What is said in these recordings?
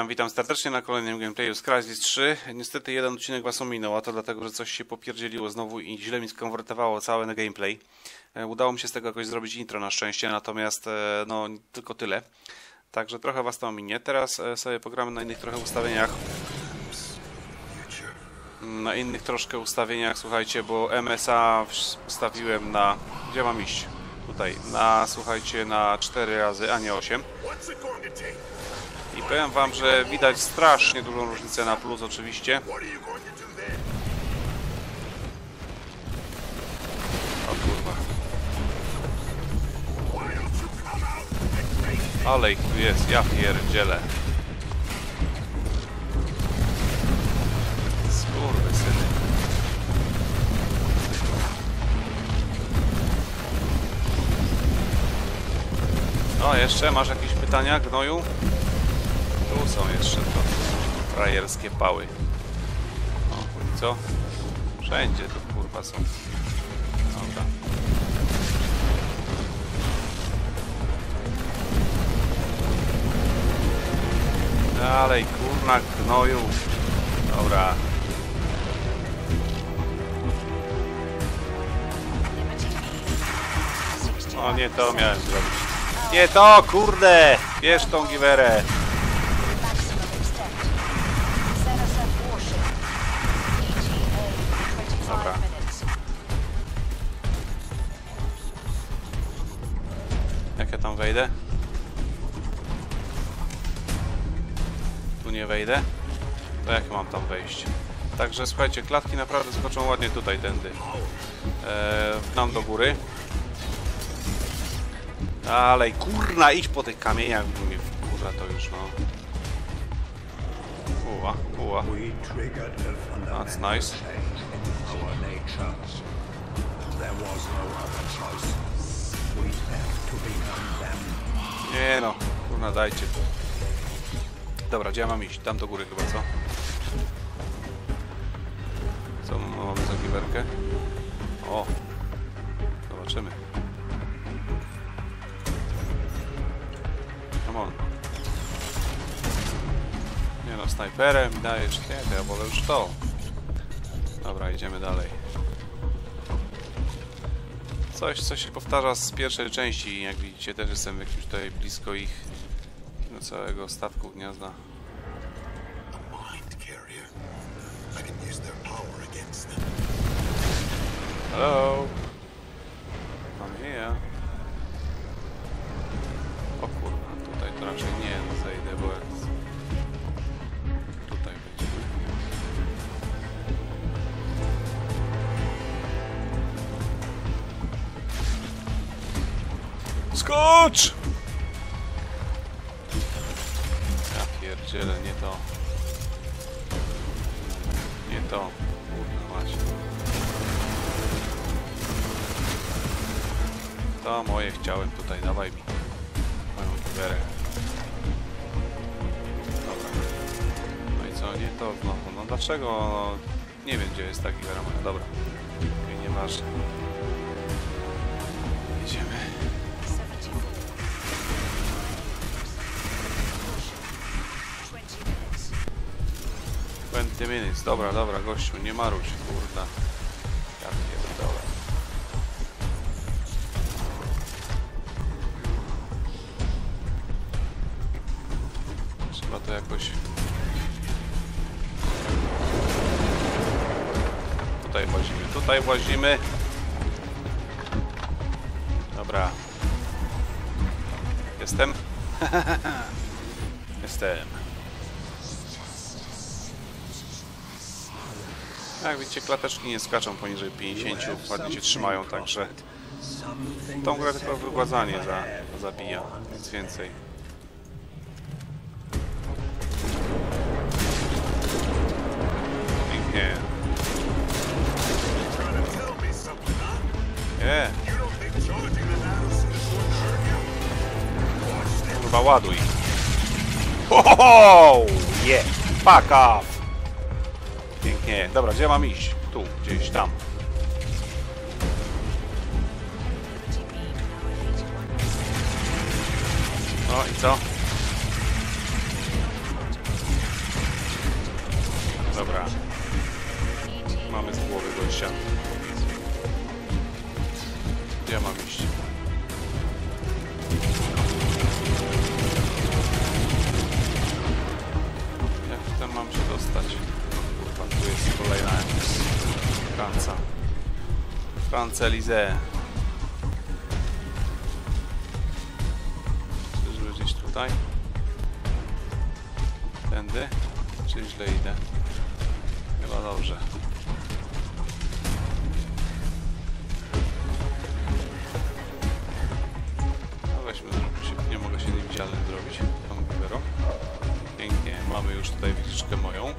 witam, witam serdecznie na kolejnym gameplayu z Crysis 3. Niestety jeden odcinek was ominął, a to dlatego, że coś się popierdzieliło znowu i źle mi skonwertowało cały gameplay. E, Udało mi się z tego jakoś zrobić intro na szczęście, natomiast e, no tylko tyle. Także trochę was to ominie. Teraz e, sobie pogramy na innych trochę ustawieniach. Na innych troszkę ustawieniach, słuchajcie, bo MSA ustawiłem na... Gdzie mam iść? Tutaj. Na, słuchajcie, na 4 razy, a nie 8. I powiem wam, że widać strasznie dużą różnicę na plus oczywiście. O kurwa. Ale ich tu jest, ja pierdzielę. Skurwysyny. O, jeszcze masz jakieś pytania, gnoju? Są jeszcze to frajerskie pały. O, i co? Wszędzie tu kurwa są. Dobra. Dalej, kurna gnoju. Dobra. O, nie to miałem zrobić. Nie to, kurde! Bierz tą giwerę. Jak ja tam wejdę? Tu nie wejdę? To jak mam tam wejść? Także słuchajcie, klatki naprawdę skoczą ładnie tutaj, tędy. Eee, tam do góry. Dalej, kurna, idź po tych kamieniach, bo mnie wkurza to już, no. Uła, uła. That's nice. There was no other choice. Nie no, kurna, dajcie. Dobra, gdzie ja mam iść? Tam do góry chyba, co? Co mamy za giwerkę? O! Zobaczymy. Come on. Nie no, snajperem mi dajesz. Nie, to ja wolę już to. Dobra, idziemy dalej. Coś, co się powtarza z pierwszej części. Jak widzicie, też jestem jakimś tutaj blisko ich no, całego statku gniazda. A Skocz! Ja pierdzielę, nie to. Nie to. Kurwa macie. To moje chciałem tutaj, dawaj mi moją giwerę. Dobra. No i co, nie to znowu. No dlaczego? No, nie wiem gdzie jest ta giwera moja. Dobra. Okay, nieważne. Twenty minutes. Dobra, dobra, gościu, nie maruć, kurda. Ja pierdolę. Trzeba to jakoś... Tutaj włazimy, tutaj włazimy. Dobra. Jestem? Jestem. Jak widzicie, klateczki nie skaczą poniżej 50, ładnie się trzymają, także tą grę tylko wygładzanie za, zabija, nic więcej. Pięknie. Nie, kurwa ładuj. Ho, ho, ho! Yeah! Fuck off! Pięknie. Dobra, gdzie mam iść? Tu, gdzieś tam. No i co? Dobra. Mamy z głowy gościa. Gdzie ja mam iść? Jak tam mam się dostać? Jest kolejna jakaś Franca. France Elysée. Czyżby gdzieś tutaj? Tędy? Czy źle idę? Chyba dobrze. No weźmy, się, nie mogę się niewidzialny zrobić. Tą. Pięknie, mamy już tutaj wycieczkę moją.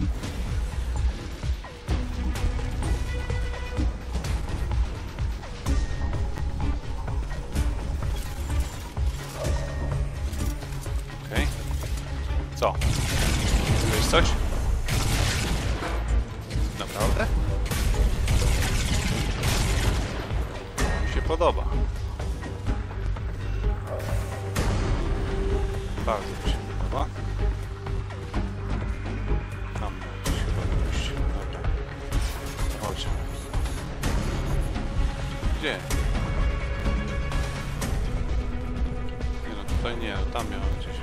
Podoba. Bardzo mi się podoba. Tam gdzieś chyba pójść. Dobra. Chodź. Gdzie? Nie no, tutaj nie, no tam miało gdzieś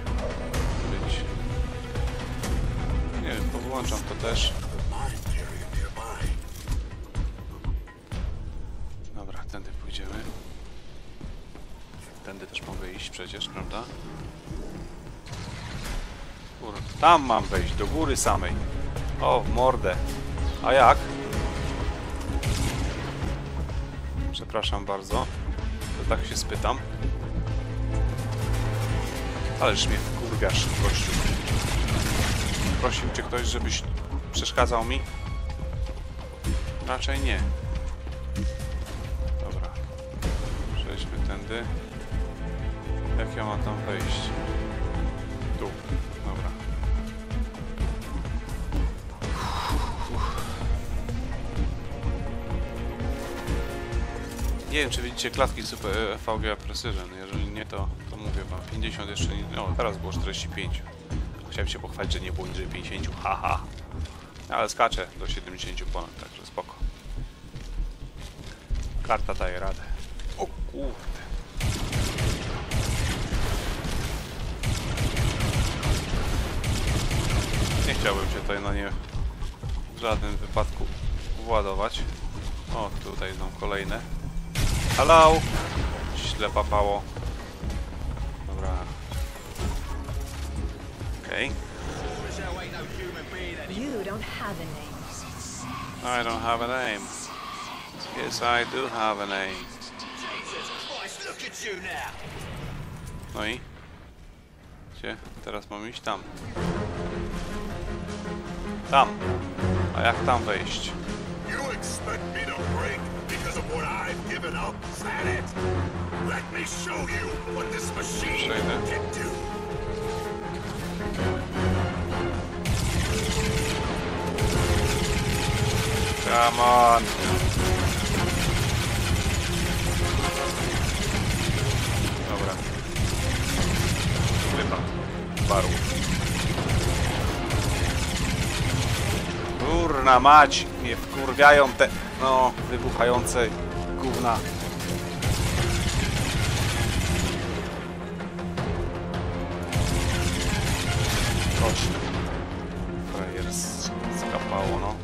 być. Nie wiem, powyłączam to też. Przecież, prawda? Kurde, tam mam wejść, do góry samej. O, mordę. A jak? Przepraszam bardzo. To tak się spytam. Ależ mnie wkurwiasz, gościu. Prosił cię ktoś, żebyś przeszkadzał mi? Raczej nie. Dobra. Przejdźmy tędy. Jak ja mam tam wejść? Tu. Dobra. Nie wiem, czy widzicie klatki Super e, VGA Precision. Jeżeli nie, to, to mówię wam. 50 jeszcze nie... No, teraz było 45. Chciałem się pochwalić, że nie było niżej 50. Haha. Ale skaczę do 70 ponad, także spoko. Karta daje radę. O kurde. Chciałbym się tutaj na nie w żadnym wypadku władować. O, tutaj są kolejne. Hello! Źle papało. Dobra. Okej. A name. I don't have a name. Yes, I do have a name. No i? Gdzie? Teraz mam iść tam. Tam. A jak tam wejść? You expect me to break because Kurna mać! Mnie wkurwiają te, no, wybuchające gówna. Chodź. Frajer no.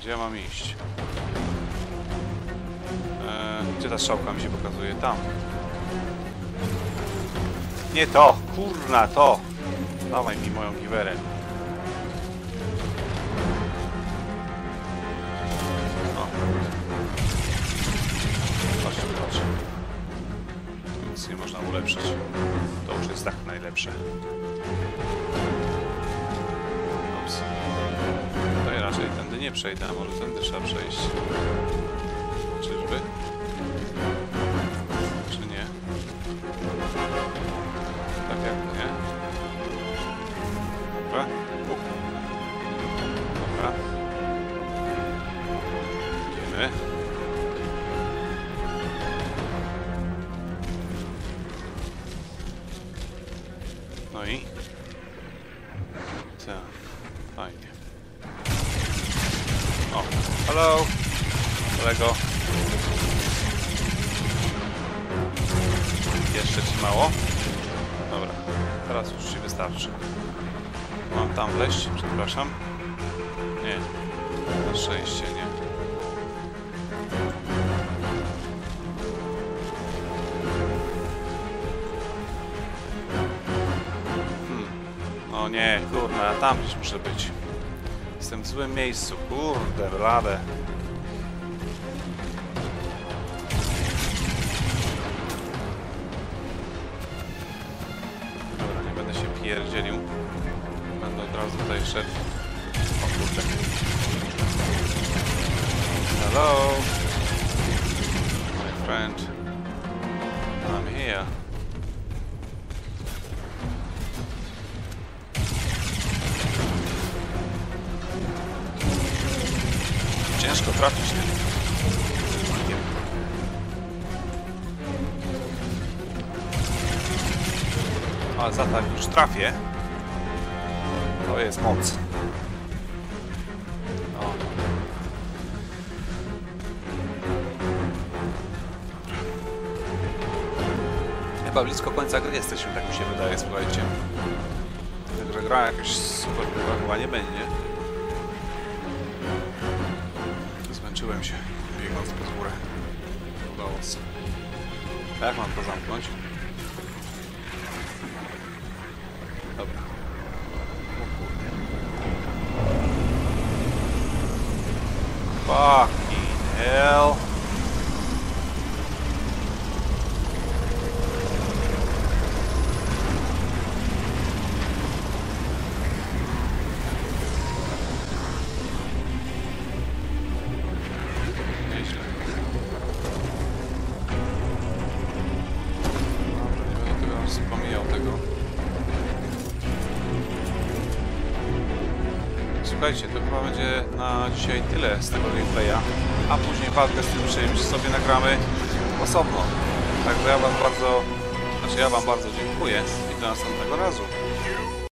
Gdzie ja mam iść? Eee, gdzie ta strzałka mi się pokazuje? Tam. Nie to! Kurna, to! Dawaj mi moją giwerę. O. Chodź, chodź. Nic nie można ulepszyć. To już jest tak najlepsze. Ups. Tutaj raczej tędy nie przejdę, a może tędy trzeba przejść. Dobra. Buk. Dobra. Idziemy. No i... Tak. Fajnie. O, hello! Kolego. Jeszcze ci mało? Dobra, teraz już ci wystarczy. Mam tam wleźć, przepraszam. Nie, na szczęście nie. Hmm. O nie, kurna, tam gdzieś muszę być. Jestem w złym miejscu, kurde, radę. Dobra, nie będę się pierdzielił. Razu tutaj szedł. O kurde. Hello, my friend. I'm here. Ciężko trafić tym. A za tak już trafię. To jest moc. O. Chyba blisko końca gry jesteśmy, tak mi się wydaje, słuchajcie. Także gra jakaś super chyba nie będzie. Zmęczyłem się, biegnąc pod górę. Udało się. Jak mam to zamknąć? Słuchajcie, to chyba będzie na dzisiaj tyle z tego gameplaya, a później walkę z tym czymś sobie nagramy osobno. Także ja wam bardzo, znaczy ja wam bardzo dziękuję i do następnego razu.